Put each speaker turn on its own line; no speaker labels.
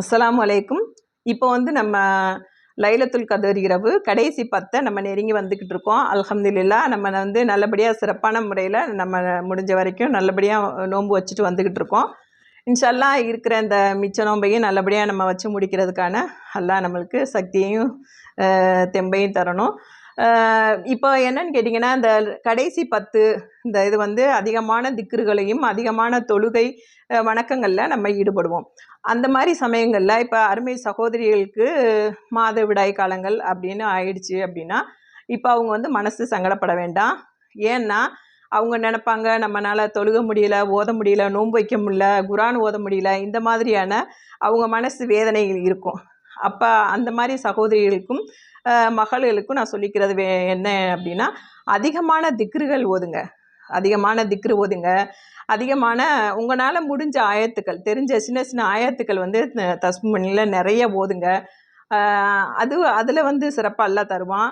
அஸ்ஸலாமு அலைக்கும். இப்போ வந்து நம்ம லைலத்துல் கதர் இரவு கடைசி பத்தை நம்ம நெருங்கி வந்துக்கிட்டு இருக்கோம். அலமதுல்லா நம்ம வந்து நல்லபடியாக சிறப்பான முறையில் நம்ம முடிஞ்ச வரைக்கும் நல்லபடியாக நோன்பு வச்சுட்டு வந்துக்கிட்டு இருக்கோம். இன்ஷல்லா இருக்கிற இந்த மிச்ச நோம்பையும் நல்லபடியாக நம்ம வச்சு முடிக்கிறதுக்கான அல்லாஹ் நம்மளுக்கு சக்தியையும் தெம்பையும் தரணும். இப்போ என்னன்னு கேட்டிங்கன்னா இந்த கடைசி பத்து இந்த இது வந்து அதிகமான திக்ருகளையும் அதிகமான தொழுகை வணக்கங்களில் நம்ம ஈடுபடுவோம். அந்த மாதிரி சமயங்களில் இப்போ அருமை சகோதரிகளுக்கு மாதவிடாய் காலங்கள் அப்படின்னு ஆயிடுச்சு அப்படின்னா இப்போ அவங்க வந்து மனசு சங்கடப்பட வேண்டாம். ஏன்னா அவங்க நினைப்பாங்க நம்மளால் தொழுக முடியல ஓத முடியல நோன்பு வைக்க முடியல குரான் ஓத முடியல இந்த மாதிரியான அவங்க மனசு வேதனைகள் இருக்கும். அப்போ அந்த மாதிரி சகோதரிகளுக்கும் மகள்களுக்கும் நான் சொல்லிக்கிறது வே என்ன அப்படின்னா அதிகமான திக்ருகள் ஓதுங்க. அதிகமான திக்ரு ஓதுங்க. அதிகமான உங்களால் முடிஞ்ச ஆயத்துக்கள் தெரிஞ்ச சின்ன சின்ன ஆயத்துக்கள் வந்து தஸ்மணியில் நிறைய ஓதுங்க. அது அதில் வந்து சிறப்பாக எல்லாம் தருவான்.